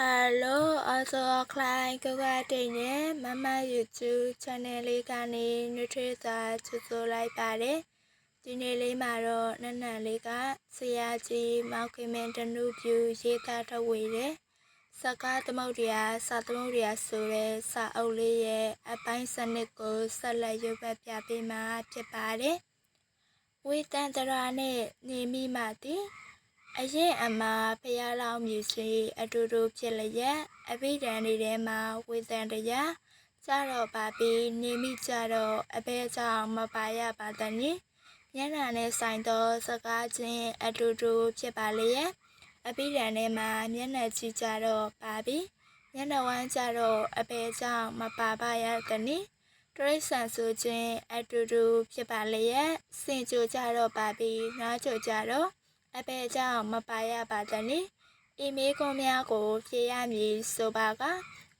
Hello အစောခလိုင်းကကတိတ်နဲ့မမ YouTube channel လေးကနေနှွှေးသာချူဆိုလိုက်ပါတယ်ဒီနေ့လေးမှာတော့နန်းနန်းလေးကဆရာကြီးမောက်ခင်မန်တနုပြူရေးသားထုတ်ဝေတယ်စကားသမုတ်တရားစာသမုတ်တရားဆိုတဲ့စာအုပ်လေးရဲ့အပိုင်းစနစ်ကိုဆက်လက်ရုပ်ပတ်ပြပေးမှာဖြစ်ပါတယ်ဝေတန်တရာနဲ့နေမိမှသည် အရင်အမဖျားလောင်းမြူစီအတူတူဖြစ်လျက်အဘိဓမ္မာတွေထဲမှာဝေသံတရားကြတော့ပါပြီးနေမိကြတော့အဘဲကြောင့်မပါရပါတည်းညနာနဲ့ဆိုင်သောစကားချင်းအတူတူဖြစ်ပါလျက်အဘိဓမ္မာထဲမှာမျက်နှာကြည့်ကြတော့ပါပြီးမျက်နှာဝမ်းကြတော့အဘဲကြောင့်မပါပါရတည်းတရိษံဆိုခြင်းအတူတူဖြစ်ပါလျက်စင်ကြကြတော့ပါပြီးနားကြကြတော့ အပေကြောင့်မပါရပါတည်း။အီမေးကွန်များကို ဖြေရမည်ဆိုပါက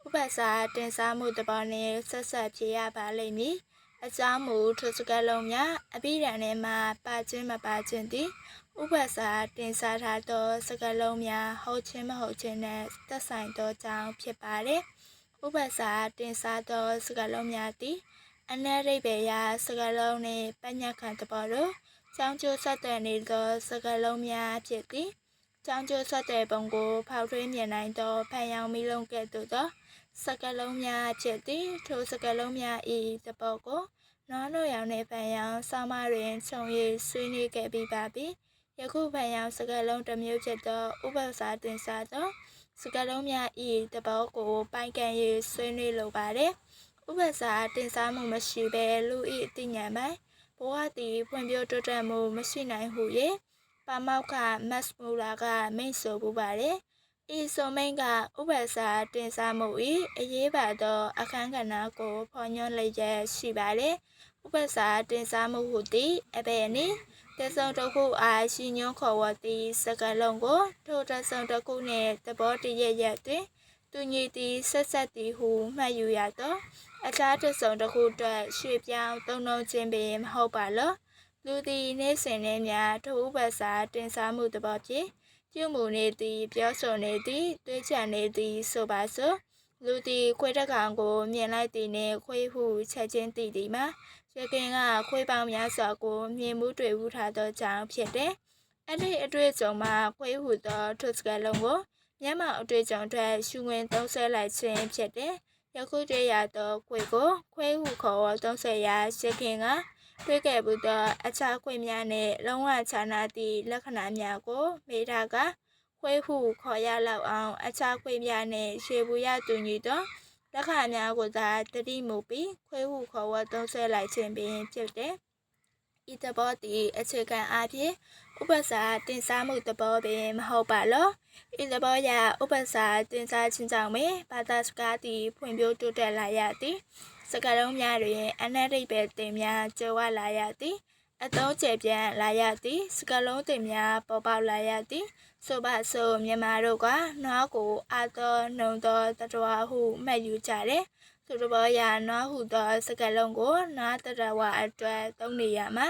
ဥပစာတင်စားမှုတပေါ်နဲ့ဆက်ဆက်ဖြေရပါလိမ့်မည်။အကြောင်းမူထိုစကလုံးများအပိဓာန်ထဲမှာပါခြင်းမပါခြင်းသည်ဥပစာတင်စားထားသောစကလုံးများဟုတ်ခြင်းမဟုတ်ခြင်းနဲ့သက်ဆိုင်သောကြောင့်ဖြစ်ပါတယ်။ဥပစာတင်စားသောစကလုံးများသည်အနရိပေယစကလုံးနှင့်ပညာခံတပေါ်တို့ ကျောင်းကျိုးဆက်တဲ့နေသောစကားလုံးများဖြစ်သည်။ကျောင်းကျိုးဆက်တဲ့ပုံကိုဖောက်ထွင်းမြင်နိုင်သောဖန်ရောင်မီလုံးကဲ့သို့သောစကားလုံးများဖြစ်သည်။ထိုစကားလုံးများ၏တပုတ်ကိုနွားနိုရောင်နှင့်ဖန်ရောင်ဆောင်းမတွင်ခြုံ၍ဆွေးနွေးခဲ့ပြီးပါပြီ။ယခုဖန်ရောင်စကားလုံးတစ်မျိုးဖြစ်သောဥပစာတင်စားသောစကားလုံးများ၏တပုတ်ကိုပိုင်ကန်၍ဆွေးနွေးလိုပါတယ်။ဥပစာတင်စားမှုမရှိဘဲလူ၏အသိဉာဏ်ပိုင်း ဘဝသည်ဖွံ့ဖြိုးတိုးတက်မှုမရှိနိုင်ဟု၍ပါမောက္ခမတ်မူလာကမိန့်ဆိုပူပါတယ်။ဤဆိုမိန်ကဥပ္ပစာတင်စားမှု၏အရေးပါသော အခန်းကဏ္ဍကိုဖော်ညွှန်းလျက်ရှိပါတယ်။ဥပ္ပစာတင်စားမှုဟုသည်အဘယ်နည်းတဆုံတစ်ခုအားရှိညွှန်းခေါ်ဝသည့်စကားလုံးကိုထိုတဆုံတစ်ခုနှင့်သဘောတရရက်တွင် သူညီသည်ဆက်ဆက်သည်ဟုမှတ်ယူရသောအခြားတစ်စုံတစ်ခုအတွက်ရွှေ့ပြောင်းသုံးနှုန်းခြင်းပင်မဟုတ်ပါလောလူသည်နေ့စဉ်နဲ့များထိုဥပ္ပစာတင်စားမှုသဘောဖြင့်ပြုမှုနေသည်ပြောဆိုနေသည်တွေးချနေသည်ဆိုပါစို့လူသည်ခွေးတကောင်ကိုမြင်လိုက်သည်နှင့်ခွေးဟုချက်ချင်းသိသည်မှာရခင်ကခွေးပေါင်းများစွာကိုမြင်မှုတွေ့မှုထားသောကြောင့်ဖြစ်တယ်အဲ့ဒီအတွေ့အကြုံမှာခွေးဟုသောထုစကလုံးကို မျက်မှောက်အတွေ့အကြုံအတွက်ရှုငွေသုံးဆွဲလိုက်ခြင်းဖြစ်တယ်ယခုတွေ့ရသောခွေကိုခွေဟုခေါ်သုံးဆွဲရာရှခင်ကတွေ့ခဲ့ဘူးသောအခြားခွေများနှင့်လုံးဝခြားနာသည့်လက္ခဏာများကိုမေးထားကခွေဟုခေါ်ရလောက်အောင်အခြားခွေများနှင့်ရှေဘူးရတူညီသောလက္ခဏာများကိုသာတတိမူပြီးခွေဟုခေါ်ဝသုံးဆွဲလိုက်ခြင်းပင်ဖြစ်တယ်ဤသဘောသည်အခြေခံအားဖြင့် ဥပစာတင်စားမှုသဘောပင်မဟုတ်ပါလောဤသဘောအရဥပစာတင်စားခြင်းကြောင့်ပင်ဘာသာစကားသည်ဖွံ့ဖြိုးတိုးတက်လာရသည်စကားလုံးများတွင်အနရိပဲတင်များကြွယ်ဝလာရသည်အသုံးကျပြန်လာရသည်စကလုံးတင်များပေါ်ပေါက်လာရသည်ဆိုပါဆိုမြန်မာတို့ကနွားကိုအာသောနှုံသောတတော်ဟုမှတ်ယူကြတယ်သူတို့ဘောရနွားဟုသောစကလုံးကိုနွားတရဝအတွက်သုံးနေရမှာ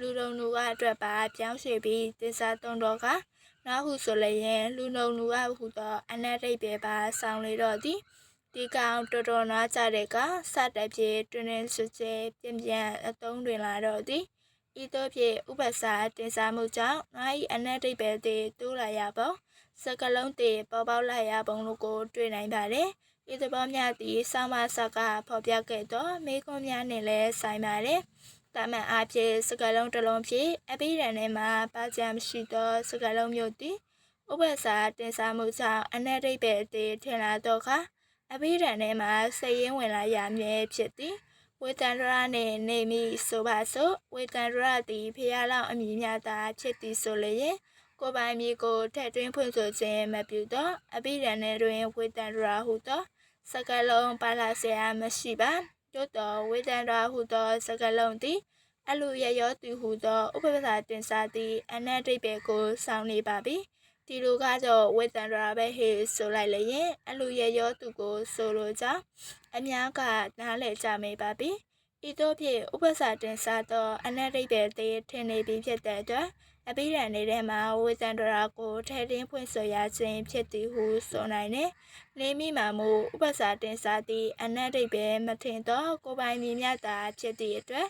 လူတုံလူကအတွက်ပါပြောင်းရွှေ့ပြီးတင်စားသုံးတော့ကနွားဟုဆိုလျင်လူတုံလူကဟုသောအနက်ရိပ်ပဲပါဆောင်လေတော့သည်ဒီကောင်တော်တော်နွားကြတဲ့ကစတဲ့ပြေတွင်တွင်ဆွကျဲပြင်းပြင်းအသုံးတွင်လာတော့သည်ဤသို့ဖြင့်ဥပစာတင်စားမှုကြောင့်ငါ၏အနက်တိတ်ပဲသည်တိုးလာရပုံစကလုံးတည်ပေါ်ပေါက်လာရပုံတို့ကို တွေ့နိုင်ပါတယ်ဤသဘောများသည်ဆောင်းမဆက်ကဖော်ပြခဲ့သောမိကွန်းများနှင့်လည်းဆိုင်ပါတယ် တာမန်အားဖြင့်စကားလုံးတစ်လုံးဖြင့်အပိဓာန်ထဲမှာပါကြမရှိသောစကားလုံးမျိုးသည်ဥပ္ပစာတင်စားမှုကြောင့်အနက်ဒိဗ္ဗေအသေးထင်လာသောအခါအပိဓာန်ထဲမှာစိတ်ရင်းဝင်လာရမည်ဖြစ်သည်ဝေတန္တရနှင့်နေမိဆိုပါစို့ဝေတန္တရသည်ဖျားလောက်အမည်များသာဖြစ်သည်ဆိုလျင်ကိုပိုင်မည်ကိုထက်တွင်းဖွင့်ဆိုခြင်းမပြုသောအပိဓာန်ထဲတွင်ဝေတန္တရဟုသောစကလုံးပါလာဆရာမရှိပါတို့တော်ဝေတန္တရဟုသောစကလုံးသည် အလူရရောသူဟုသောဥပပစာတင်စားသည့်အနတ်ဒိတ်ပဲကိုဆောင်နေပါပြီဒီလိုကတော့ဝေတန္တရာပဲဟေဆိုလိုက်လျင်အလူရရောသူကိုဆိုလိုကြောင်းအများကနားလည်ကြမိပါပြီဤသို့ဖြင့်ဥပစာတင်စားသောအနတ်ဒိတ်ပဲသေးထင်နေပြီဖြစ်တဲ့အတွက်အပိဓာန်နေတဲ့မှာဝေဇန္တရာကိုထဲတင်းဖွင့်ဆိုရခြင်းဖြစ်သည်ဟုဆိုနိုင်တယ်။နေမိမှာမူဥပ္ပစာတင်စားသည့်အနတ်ဒိဗ္ဗေမထင်သောကိုယ်ပိုင်မြင်မြတ်တာဖြစ်သည့်အတွက်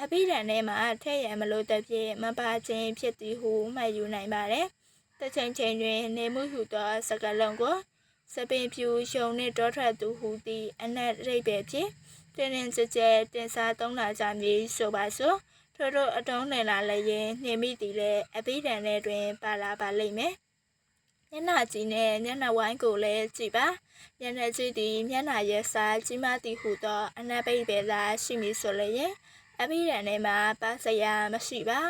အပိဓာန်ထဲမှာထဲ့ရန်မလို့တဖြင့်မပါခြင်းဖြစ်သည်ဟုမှတ်ယူနိုင်ပါတယ်။တစ်ချိန်ချိန်တွင် နေမှုဟုသောစကားလုံးကိုစပင်ဖြူရှုံနှင့်တောထွက်သူဟူသည့်အနတ်ဒိဗ္ဗေဖြင့်တင်းတင်းကြပ်ကြပ်တင်စားသုံးလာကြမည်ဆိုပါစို့ထို့တို့အတုံးလည်လာလည်းရင်နှိမိသည်လည်းအပိဓာန်ထဲတွင်ပါလာပါလိမ့်မယ်မျက်နှာကြည့်နဲ့မျက်နှာဝိုင်းကိုလည်းကြည့်ပါမျက်နှာကြည့်သည်မျက်နှာရဲ့စားကြီးမသည်ဟုသောအနတ်ပိပဲသာရှိမည်ဆိုလည်းရင် အပိဓာန်ထဲမှာပါစရာမရှိပါ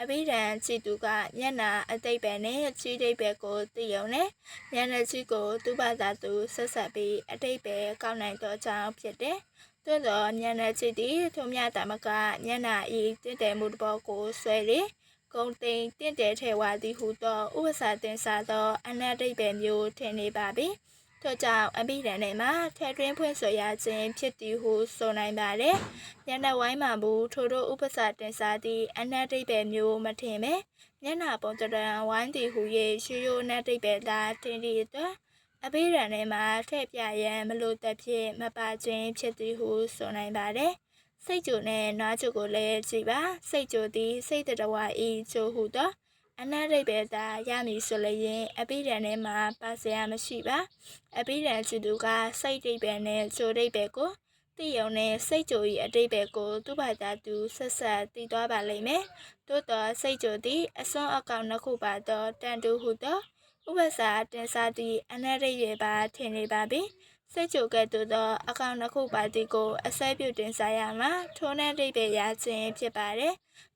အဘိဓမ္ကြည့်သူကမျက်နာအသိပ္ပယ်နဲ့ခြေတိပ္ပယ်ကိုသိရုံနဲ့မျက်နှာကြည့်ကိုသူ့ဘာသာသူဆက်ဆက်ပြီးအတိပ္ပယ်ကောက်နိုင်သောကြောင့်ဖြစ်တယ်။သို့သောမျက်နှာကြည့်သည်ထုံမြတမကမျက်နာဤတင့်တယ်မှုတစ်ပေါ်ကိုဆွဲလေဂုံတိန်တင့်တယ်ထဲဝါသည်ဟုသောဥပစာတင်စားသောအနတ္တိပ္ပယ်မျိုးထင်နေပါပြီ။ ထို့ကြောင့်အဘိဓမ္မာမှာထဲတွင်းဖွင့်ဆိုရခြင်းဖြစ်သည်ဟုဆိုနိုင်ပါတယ်။မျက်နှာဝိုင်းမှာဘူးထိုတို့ဥပစာတင်စားသည့်အနတ္တိပ္ပယ်မျိုးမထင်ပဲမျက်နှာပုံတရံဝိုင်းသည်ဟု၍ရှိရိုးအနတ္တိပ္ပယ်သာထင်သည့်အတွက်အဘိဓမ္မာမှာထည့်ပြရန်မလိုတတ်ဖြစ်မပါခြင်းဖြစ်သည်ဟုဆိုနိုင်ပါတယ်။စိတ်ကြိုနဲ့နွားကြိုကိုလည်းကြည့်ပါစိတ်ကြိုသည်စိတ်တဝါဤကြိုဟုသော အနရိပဲသာရမည်ဆိုလျင်အပိဓာန်ထဲမှာပါစရာမရှိပါအပိဓာန်ချူသူကစိတ်တိပဲနဲ့ဂျိုတိပဲကိုသိယုံနဲ့စိတ်ကြို၏အတိတ်ပဲကိုသူ့ဘာသာသူဆက်ဆက်သိသွားပါလိမ့်မယ်သို့တော်စိတ်ကြိုသည်အစွန်းအကောင်နှစ်ခုပါသောတန်တူဟုသောဥပ္ပစာတင်စားသည့်အနရိရေပါထင်နေပါပြီစိတ်ကြိုကဲ့သို့သောအကောင်နှစ်ခုပါသည်ကိုအစဲပြုတင်စားရမှာထိုးနှံတိတ်ပဲရခြင်းဖြစ်ပါတယ်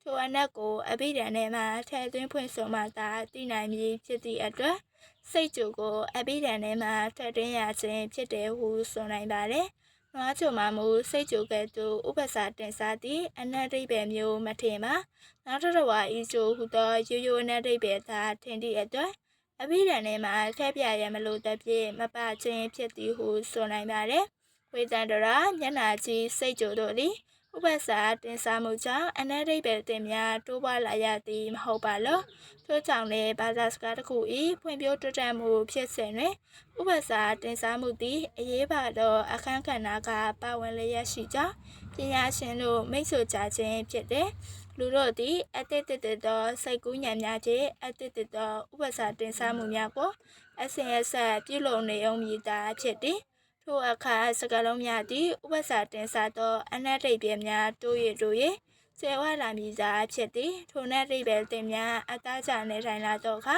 ထိုအနက်ကိုအဘိဓမ္မာထဲမှာထဲသွင်းဖွင့်ဆိုမှသာသိနိုင်မည်ဖြစ်သည့်အတွက်စိတ်ကြိုကိုအဘိဓမ္မာထဲမှာထည့်သွင်းရခြင်းဖြစ်တယ်ဟုဆိုနိုင်ပါတယ်။နွားချိုမှာမူစိတ်ကြိုကဲ့သို့ဥပ္ပစာတင်စားသည့်အနတ်ဒိဗ္ဗေမျိုးမထင်ပါနောက်တစ်ဝါဤချိုဟုသောရိုးရိုးအနတ်ဒိဗ္ဗေသာထင်သည့်အတွက်အဘိဓမ္မာထဲမှာထည့်ပြရမလို့တပြည့်မပခြင်းဖြစ်သည်ဟုဆိုနိုင်ပါတယ်။ဝေဇန္တရာမျက်နာကြီးစိတ်ကြိုတို့သည် ဥပ္ပစာတင်စားမှုကြောင့်အနရိပဲတင်များတိုးပွားလာရသည်မဟုတ်ပါလောထို့ကြောင့်လည်းဘာသာစကားတစ်ခု၏ဖွံ့ဖြိုးတိုးတက်မှုဖြစ်စဉ်တွင်ဥပ္ပစာတင်စားမှုသည်အရေးပါသောအခန်းကဏ္ဍကပါဝင်လျက်ရှိကြောင်းပညာရှင်တို့မိတ်ဆွေကြခြင်းဖြစ်တယ်လူတို့သည်အတိတ်တတသောစိတ်ကူးညံများဖြင့်အတိတ်တသောဥပ္ပစာတင်စားမှုများကိုအစဉ်အဆက်ပြုလုပ်နေအောင်မြည်တာဖြစ်သည် ထိုအခါစကလုံးများသည်ဥပ္ပစာတင်စားသောအနတ်တိတ်ပြများတိုးရတိုးရကျေဝလာမည်စားဖြစ်သည်ထိုနတ်တိတ်ပဲတင်များအသားချနေထိုင်လာသောအခါ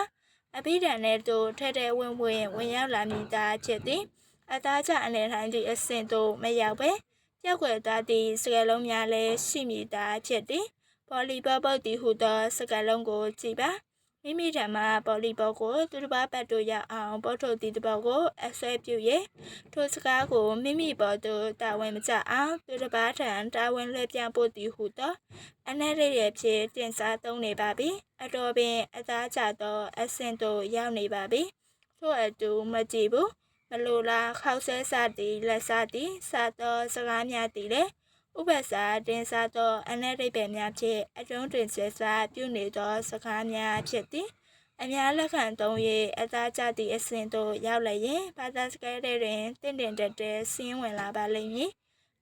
အဘိဓမ္မာတို့ထဲထဲဝင်ဝင်ဝင်ရောက်လာမည်သားဖြစ်သည်အသားချအနေထိုင်သည့်အဆင့်သို့မရောက်ပဲပြောက်ွယ်သွားသည့်စကလုံးများလည်းရှိမည်သားဖြစ်သည်ပေါ်လီဘပုတ်တီဟုသောစကလုံးကိုကြည့်ပါ မိမိဓမ္မပေါ်လီဘောကိုသူတစ်ပါးပတ်တို့ရအောင်ပေါ်ထုတ်သည့်တဘောကိုအဆွဲပြု၍ထိုစကားကိုမိမိပေါ်သို့တာဝန်မကျအောင်သူတစ်ပါးထံတာဝန်လွှဲပြောင်းဖို့သည်ဟုသောအနက်ရရဲ့ဖြစ်တင်စားသုံးနေပါပြီအတော်ပင်အသားကျသောအဆင့်သို့ရောက်နေပါပြီထို့အတူမကြည့်ဘူးမလိုလားခောက်ဆဲစသည်လက်စားသည်စသောစကားများသည်လည်း ဥပ္ပစာတင်စားသောအနက်ရိပ်ပယ်များဖြင့်အကျုံးတွင်ဆွဲစားပြုနေသောစကားများဖြစ်သည်အများလက်ခံသုံး၍အသားကျသည့်အစဉ်သို့ရောက်လျင်ဘာသာစကားတွင်တင့်တယ်တက်တဲ့ဆင်းဝင်လာပါလိမ့်မည်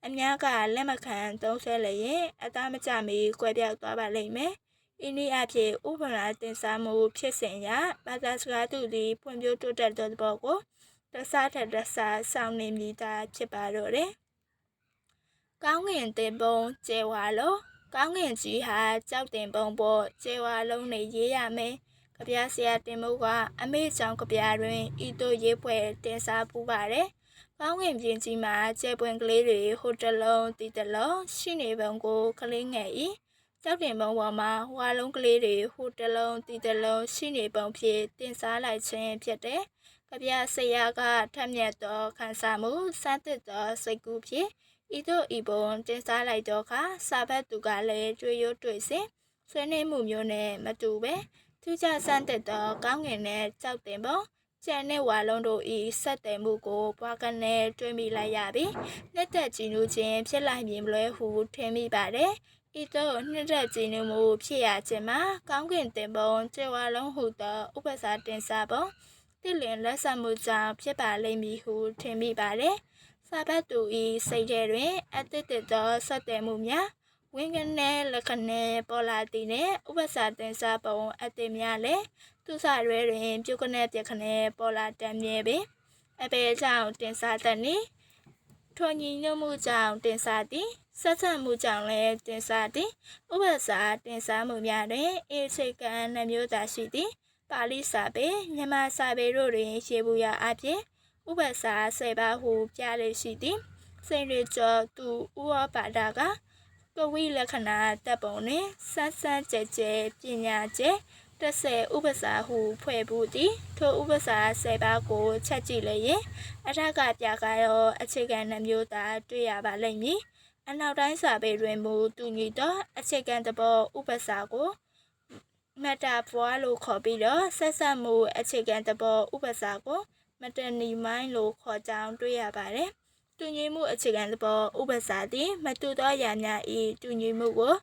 အများကလက်မခံသုံးဆွဲလျင်အသားမကျမီကွဲပြောက်သွားပါလိမ့်မယ်ဤနည်းအဖြစ်ဥပမာတင်စားမှုဖြစ်စဉ်ရာဘာသာစကားသူသည်ဖွံ့ဖြိုးတိုးတက်သောသဘောကိုတဆထက်တဆဆောင်နေမည်သာဖြစ်ပါတော့တယ် ကောင်းငင်တင်ပုံကျဲဝါလို့ကောင်းငင်ကြီးဟာကြောက်တင်ပုံပေါ်ကျဲဝါလုံးနေရေးရမယ်ကြပြဆရာတင်မိုးကအမေကြောင့်ကြပြတွင်ဤတို့ရေးပွဲတင်စားပူပါတယ်ကောင်းငင်ပြင်းကြီးမှာကျဲပွင့်ကလေးတွေဟိုတလုံးတီတလုံးရှိနေပုံကိုကလေးငယ်ဤကြောက်တင်ပုံပေါ်မှာဝါလုံးကလေးတွေဟိုတလုံးတီတလုံးရှိနေပုံဖြင့်တင်စားလိုက်ခြင်းဖြစ်တဲ့ကြပြဆရာကထက်မြက်သောခံစားမှုစတဲ့သောစိတ်ကူးဖြင့် ဤသို့ဤပုံတင်စားလိုက်တော့ခါစာဘတ်သူကလည်းတွေ့ရတွေ့စဉ်ဆွေးနွေးမှုမျိုးနဲ့မတူပဲထူးခြားဆန်းသက်သောကောင်းငင်နဲ့ကြောက်တင်ပုံကျန်တဲ့ဝါလုံးတို့ဤဆက်တယ်မှုကိုပွားကနေတွေးမိလိုက်ရပြီလက်သက်ကြည်နူးခြင်းဖြစ်လိုက်မည်မလွဲဟုထင်မိပါတယ်ဤသို့နှစ်သက်ကြည်နူးမှုဖြစ်ရခြင်းမှာကောင်းကင်တင်ပုံကျေဝါလုံးဟုသောဥပ္ပစာတင်စားပုံတိလင်လက်ဆက်မှုကြောင့်ဖြစ်ပါလိမ့်မည်ဟုထင်မိပါတယ်။ စာဘတ်သူဤစိတ်ထဲတွင်အတ္တတသောဆက်တယ်မှုများဝင်းကနေလက္ခဏာပေါ်လာသည်နှင့်ဥပ္ပစာတင်စားပုံအတ္တများလည်းသူစရွဲတွင်ပြုတ်ကနေပြခနဲပေါ်လာတမ်းမြဲပင်အပေကြောင့်တင်စားတတ်နေထွန်ညီညွတ်မှုကြောင့်တင်စားသည်ဆက်ဆက်မှုကြောင့်လည်းတင်စားသည်ဥပ္ပစာတင်စားမှုများတွင်အေချိကံနှမျိုးသာရှိသည်ပါဠိစာပေမြန်မာစာပေတို့တွင်ရေဘူးရအဖြစ် ဥပ္ပစာ၁၀ပါးဟုပြရရှိသည်စိန်ရကျော်သူဥဝပါဒကကဝိလက္ခဏာတပ်ပုံနှင့်ဆန်းဆန်းကြဲကြဲပညာကျဲတစ်ဆယ်ဥပ္ပစာဟုဖွဲ့ဘူးသည်ထိုဥပ္ပစာ၁၀ပါးကိုချက်ကြည့်လျင်အထက်ကပြကားရောအခြေခံနှမျိုးသာတွေ့ရပါလိမ့်မည်အနောက်တိုင်းစာပေတွင်မူတူညီသောအခြေခံသဘောဥပ္ပစာကိုမက်တာဖွာလို့ခေါ်ပြီးတော့ဆက်ဆက်မှုအခြေခံသဘောဥပ္ပစာကို မတနီမိုင်းလို့ခေါ်ကြောင်းတွေ့ရပါတယ်တူညီမှုအခြေခံသဘောဥပ္ပစာသည်မတူသောအရာများ၏တူညီမှုကို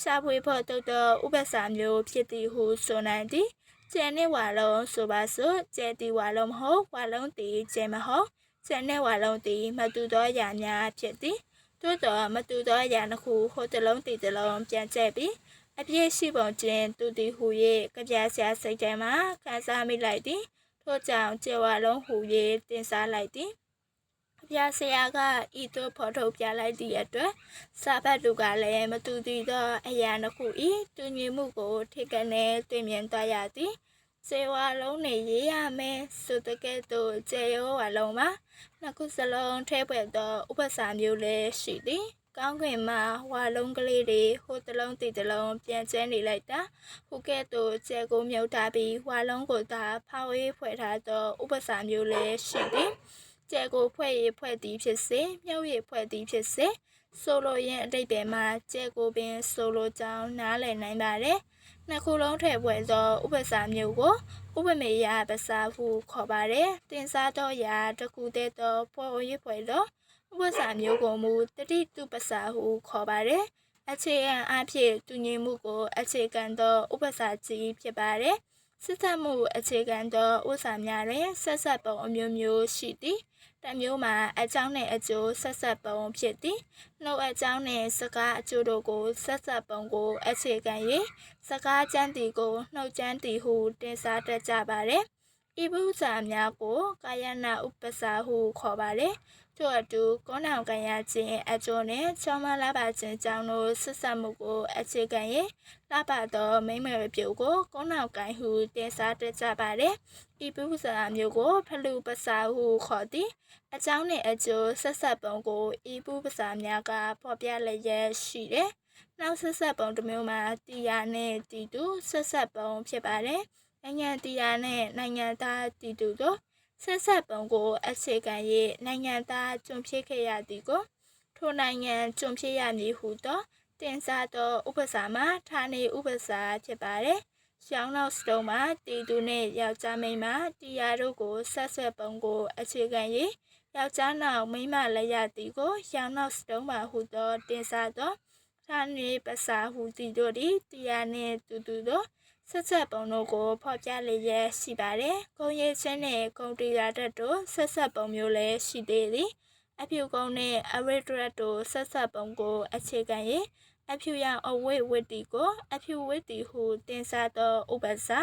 ရှာဖွေဖို့တုတ်သောဥပ္ပစာမျိုးဖြစ်သည်ဟုဆိုနိုင်သည်ကျန်တဲ့ဝါလုံးဆိုပါစို့ကျဲတီဝါလုံးမဟုတ်ဝါလုံးတီကျဲမဟုတ်ကျန်တဲ့ဝါလုံးတီမတူသောအရာများဖြစ်သည်သို့တော်မတူသောအရာတစ်ခုဟိုတစ်လုံးတီတစ်လုံးပြန်ကျက်ပြီးအပြည့်ရှိပုံချင်းတူတီဟူ၍ကြပြဆရာစိတ်ထဲမှာခံစားမိလိုက်သည် ထို့ကြောင့်ကျေဝါလုံးဟူ၍တင်စားလိုက်သည်ပြဆရာကဤသို့ဖော်ထုတ်ပြလိုက်သည့်အတွက်စာဖတ်သူကလည်းမတူသေးသောအရာတစ်ခုဤတူညီမှုကိုထိကနေတွေ့မြင်သွားရသည်ကျေဝါလုံးနေရေးရမယ်ဆိုတဲ့ကဲ့သို့ကျေရောဝါလုံးမှာနှစ်ခုစလုံးထဲပွက်သောဥပစာမျိုးလည်းရှိသည် ကောင်းကင်မှာဝါလုံးကလေးတွေဟိုတလုံးတီတလုံးပြန်ကျဲနေလိုက်တာဟိုကဲ့သို့ကျဲကိုမြုပ်ထားပြီးဝါလုံးကိုသာဖောက်ရေးဖွဲ့ထားသောဥပစာမျိုးလည်းရှိသည်ကျဲကိုဖွဲ့ရေးဖွဲ့သည်ဖြစ်စေမြုပ်ရေးဖွဲ့သည်ဖြစ်စေဆိုလိုရင်းအတိတ်ပဲမှာကျဲကိုပင်ဆိုလိုကြောင်းနားလည်နိုင်ပါတယ်နှစ်ခုလုံးထည့်ပွဲသောဥပစာမျိုးကိုဥပမေယပစာဟုခေါ်ပါတယ်တင်စားသောရာတခုတည်းသောဖွဲ့ရေးဖွဲ့သော ဥပစာမျိုးကိုမူတတိတုပစာဟုခေါ်ပါတယ်အခြေခံအဖြစ်တူညီမှုကိုအခြေခံသောဥပစာကြီးဖြစ်ပါတယ်စစ်သက်မှုအခြေခံသောဥစ္စာများတွင်ဆက်ဆက်ပုံအမျိုးမျိုးရှိသည်တမျိုးမှာအကြောင်းနှင့်အကျိုးဆက်ဆက်ပုံဖြစ်သည်နှုတ်အကြောင်းနှင့်စကားအကျိုးတို့ကိုဆက်ဆက်ပုံကိုအခြေခံ၍စကားကျမ်းတီကိုနှုတ်ကျမ်းတီဟုတင်စားတတ်ကြပါသည်ဤပုဇာများကိုကာယနာဥပ္ပစာဟုခေါ်ပါတယ် ထို့အတူကောနောင်ကံရခြင်းအကျိုးနှင့်ချောမလာပါခြင်းကြောင့်တို့ဆက်ဆက်မှုကိုအခြေခံ၍လာပါသောမိမ့်မယ်ပြုကိုကောနောင်ကံဟုတင်စားတတ်ကြပါသည်ဤပုဇာမျိုးကိုဖလူပစာဟုခေါ်သည်အကြောင်းနှင့်အကျိုးဆက်ဆက်ပုံကိုဤပုပစာများကဖော်ပြလျက်ရှိတယ်။နောက်ဆက်ဆက်ပုံတစ်မျိုးမှာတီယာနဲ့တီတူဆက်ဆက်ပုံဖြစ်ပါတယ်။နိုင်ငံတီယာနဲ့နိုင်ငံသားတီတူတို့ ဆက်ဆက်ပုံကိုအခြေခံ၍နိုင်ငံသားကျွံဖြစ်ခဲ့ရသည်ကိုထိုနိုင်ငံကျွံဖြစ်ရမည်ဟုသောတင်စားသောဥပစာမှာဌာနေဥပစာဖြစ်ပါတယ်။ရှောင်းနောက်စတုံးမှာတီတူနဲ့ယောက်ျားမိန်းမတီယာတို့ကိုဆက်ဆက်ပုံကိုအခြေခံ၍ယောက်ျားနောက်မိန်းမလည်းရသည်ကိုရောင်နောက်စတုံးမှာဟူသောတင်စားသောဌာနေပစာဟူသည်တို့သည်တီယာနှင့်တူတူသော ဆက်ဆက်ပုံတို့ကိုဖော်ပြလျက်ရှိပါတယ်။ဂုံရည်ချင်းနဲ့ဂုံတီရာတက်တို့ဆက်ဆက်ပုံမျိုးလည်းရှိသေးသည်။အဖြူကုန်းနဲ့အဝိဒရတ်တို့ဆက်ဆက်ပုံကိုအခြေခံ၍အဖြူရောင်အဝိဝတ္တိကိုအဖြူဝတ္တိဟုတင်စားသောဥပစာ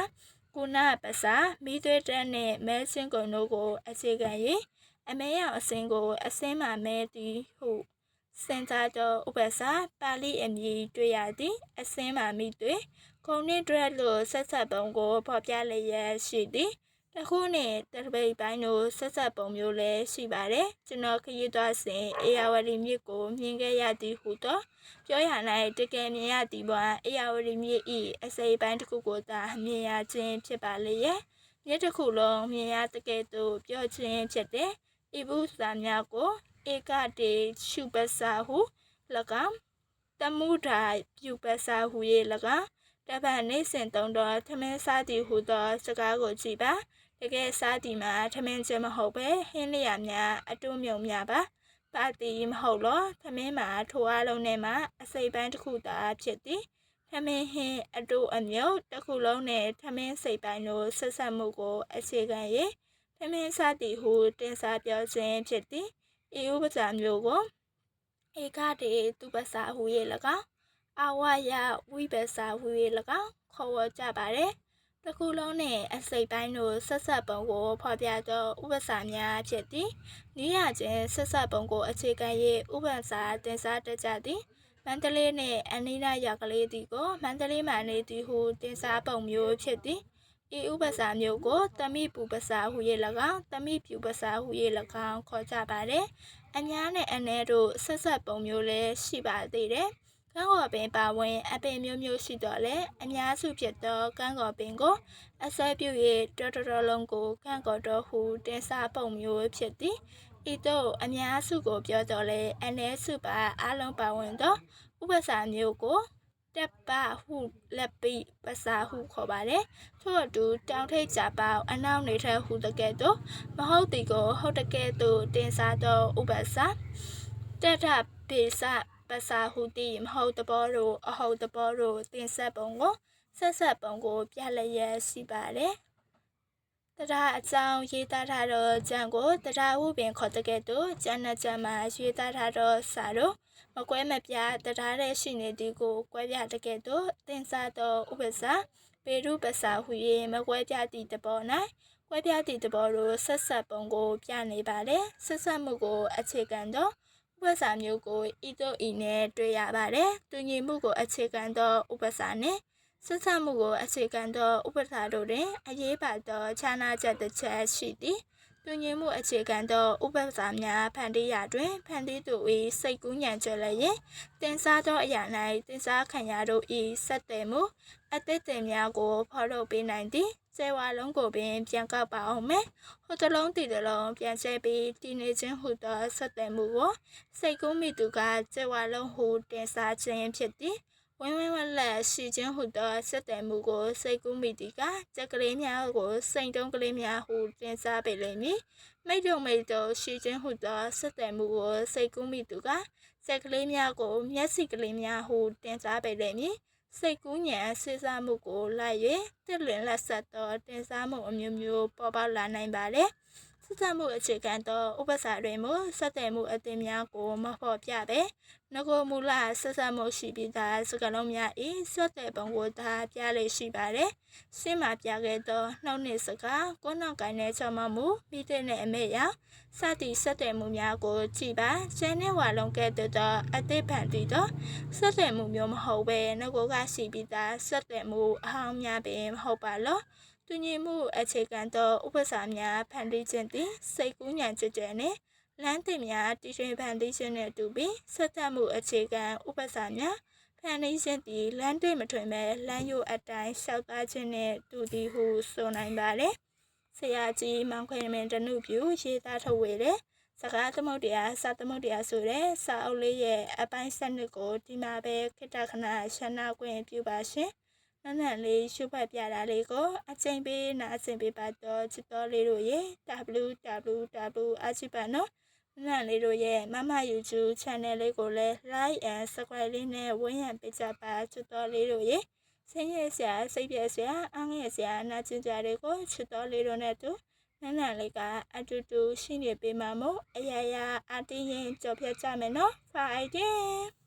ကုဏပစာမိသွေးတန်းနဲ့မဲချင်းကုံတို့ကိုအခြေခံ၍အမဲရောင်အစင်းကိုအစင်းမှမဲသည်ဟုစင်တာသောဥပစာပါဠိအမည်တွေ့ရသည်အစင်းမှမိသွေး ခုံနှင့်တွဲလို့ဆက်ဆက်ပုံကိုဖော်ပြလျက်ရှိသည်တခုနဲ့တပိတ်ပိုင်းတို့ဆက်ဆက်ပုံမျိုးလည်းရှိပါတယ်ကျွန်တော်ခရီးသွားစဉ်အေယာဝတီမြစ်ကိုမြင်ခဲ့ရသည်ဟုတော့ပြောရ၌တကယ်မြင်ရသည်ပွားအေယာဝတီမြစ်၏အစိပ်ပိုင်းတစ်ခုကိုသာမြင်ရခြင်းဖြစ်ပါလေရဲ့မြစ်တစ်ခုလုံးမြင်ရတကယ်သို့ပြောခြင်းဖြစ်တဲ့ဤဘူးစာများကိုဧကတေရှုပစာဟု၎င်းတမှုဓာပြုပစာဟု၍၎င်း တပတ်နေစဉ်သုံးတော့ထမင်းစားသည်ဟုသောစကားကိုကြည်ပါတကယ်စားသည်မှာထမင်းချက်မဟုတ်ပဲဟင်းလျာများအတူးမြုံများပါပပါတီမဟုတ်လောသမင်းမှာထိုအားလုံးနဲ့မှာအစိပ်ပိုင်းတစ်ခုသာဖြစ်သည်သမင်းဟင်းအတူအမြုပ်တစ်ခုလုံးနဲ့သမင်းစိပ်ပိုင်းတို့ဆက်ဆက်မှုကိုအခြေခံ၍သမင်းစသည်ဟုတင်စားပြောခြင်းဖြစ်သည်ဤဥပစာမျိုးကိုဧကတေသူပစာဟူ၍၎င်း အဝယဝိပစာဟူ၍၎င်းခေါ်ဝေါ်ကြပါသည်တစ်ခုလုံးနှင့်အစိပ်ပိုင်းတို့ဆက်ဆက်ပုံကိုဖော်ပြသောဥပစာများဖြစ်သည်။ဤရခြင်းဆက်ဆက်ပုံကိုအခြေခံ၍ဥပစာတင်စားတတ်ကြသည်။မန္တလေးနှင့်အနိနာရကလေးသည်ကိုမန္တလေးမှနေသည်ဟုတင်စားပုံမျိုးဖြစ်သည်။ဤဥပစာမျိုးကိုတမိပူပစာဟု၍၎င်းတမိပြူပစာဟု၍၎င်းခေါ်ကြပါသည်။အများနဲ့အ ਨੇ တို့ဆက်ဆက်ပုံမျိုးလည်းရှိပါသေးတယ်။ ကန်းကော်ပင်ပါဝင် အပင်မျိုးမျိုးရှိတော့လေအများစုဖြစ်သောကန်းကော်ပင်ကိုအစဲပြု၍တော်တော်လုံးကိုကန်းကော်တော်ဟုတင်စားပုံမျိုးဖြစ်သည်ဤသို့အများစုကိုပြောတော့လေအ ਨੇ စုပါအလုံးပါဝင်သောဥပစာမျိုးကိုတက်ပဟုလက်ပိပစာဟုခေါ်ပါတယ်ထို့အတူတောင်ထိပ်ကြပေါအနောက်နေထဟုတကဲ့သို့မဟုတ်သည်ကိုဟုတ်တကဲ့သို့တင်စားသောဥပစာတထပေစ ပစာဟုတိမဟုတ်တဘောတို့အဟုတ်တဘောတို့တင်ဆက်ပုံကိုဆက်ဆက်ပုံကို ပြလျက်ရှိပါတယ်တရားအကြောင်းရေးသားထားသောကျမ်းကိုတရားဟုပင်ခေါ်တဲ့ကဲ့သို့ကျမ်းနဲ့ကျမ်းမှာရေးသားထားသောစာတို့မကွဲမပြားတရားတဲ့ရှိနေသည်ကိုကွဲပြားတဲ့ကဲ့သို့သင်စားသောဥပစာပေရုပစာဟု၍မကွဲပြားသည့်တဘော၌ကွဲပြားသည့်တဘောတို့ဆက်ဆက်ပုံကို ပြနေပါလေဆက်ဆက်မှုကိုအခြေခံသော ဥပစာမျိုးကိုဤသို့ဤနဲ့တွေ့ရပါတယ်။တူညီမှုကိုအခြေခံသောဥပစာနှင့်ဆက်ဆံမှုကိုအခြေခံသောဥပစာတို့တွင်အရေးပါသောခြားနာချက်တစ်ချက်ရှိသည်။တူညီမှုအခြေခံသောဥပစာများဖန်တီးရာတွင်ဖန်တီးသူ၏စိတ်ကူးညံကြလည်းတင်စားသောအရာ၌တင်စားခံရတို့၏ဆက်တယ်မှုအသစ်တင်များကိုဖော်ထုတ်ပေးနိုင်သည် ကျဲဝါလုံးကိုပင်ပြန်ကောက်ပါအောင်မယ်ဟိုတလုံးတီတလုံးပြန်ကျဲပြီးတည်နေခြင်းဟုသောဆက်တယ်မှုကိုစိတ်ကူးမိသူကကျဲဝါလုံးဟုတင်စားခြင်းဖြစ်သည်ဝင်းဝင်းဝလက်ရှိခြင်းဟုသောဆက်တယ်မှုကိုစိတ်ကူးမိသည်ကကြက်ကလေးများကိုစိန်တုံးကလေးများဟုတင်စားပေလိမ့်မည်မိတ်တုံမိတ်တုံရှိခြင်းဟုသောဆက်တယ်မှုကိုစိတ်ကူးမိသူကကြက်ကလေးများကိုမျက်စိကလေးများဟုတင်စားပေလိမ့်မည် စိတ်ကူးညံစေစားမှုကိုလိုက်၍တစ်လင်လက်ဆက်သောတင်စားမှုအမျိုးမျိုးပေါ်ပေါက်လာနိုင်ပါတယ်။ စစ်တပ်မှုအခြေခံသောဥပစာတွေမှုဆက်တယ်မှုအသင်းများကိုမဖော်ပြပဲငကိုမူလဆက်ဆက်မှုရှိပြီးသားစကလုံးများ၏ဆက်တယ်ပုံကိုသာပြလေရှိပါတယ်။ရှင်းမှာပြခဲ့သောနှုတ်နှင့်စကားကိုနောက်ကိုင်းတဲ့ချမမှုမိတဲ့အမေရစသည့်ဆက်တယ်မှုများကိုကြည်ပါကျန်းနဲ့ဝါလုံးကဲ့သို့သောအသစ်ဖန်တည်သောဆက်တယ်မှုမျိုးမဟုတ်ပဲငကိုကရှိပြီးသားဆက်တယ်မှုအဟောင်းများပင်မဟုတ်ပါလော တူညီမှုအခြေခံသောဥပစာများဖန်တီးခြင်းသည်စိတ်ကူးညံကြွကြဲနှင့်လမ်းသစ်များတည်ရှင်ဖန်တီးခြင်းနှင့်တူပြီးဆက်သက်မှုအခြေခံဥပစာများဖန်တီးခြင်းသည်လမ်းတွေမထွင်မဲ့လမ်းယိုအတိုင်းလျှောက်သားခြင်းနှင့်တူသည်ဟုဆိုနိုင်ပါလေဆရာကြီးမောင်ခွေမင်းတနုပြူရေးသားထုတ်ဝေတဲ့စကားသမုတ်တရားစာသမုတ်တရားဆိုတဲ့စာအုပ်လေးရဲ့အပိုင်းစနစ်ကိုဒီမှာပဲခိတခဏရှင်းနာခွင့်ပြုပါရှင် နန်းနန်းလေးရှုဖတ်ပြတာလေးကိုအချိန်ပေးနာအချိန်ပေးပါတော့ချစ်တော်လေးတို့ရေ www အချိပါနော်နန်းလေးတို့ရဲ့မမ YouTube channel လေးကိုလည်း like and subscribe လေးနဲ့ဝန်းရံပေးကြပါချစ်တော်လေးတို့ရေဆင်းရဲစရာစိတ်ပြည့်စရာအငဲ့စရာနာကျင်ကြတွေကိုချစ်တော်လေးတို့နဲ့တူနန်းနန်းလေးကအတူတူရှိနေပေးမှာမို့အရာရာအတင်းရင်ကြော်ဖြတ်ကြမယ်နော် Friday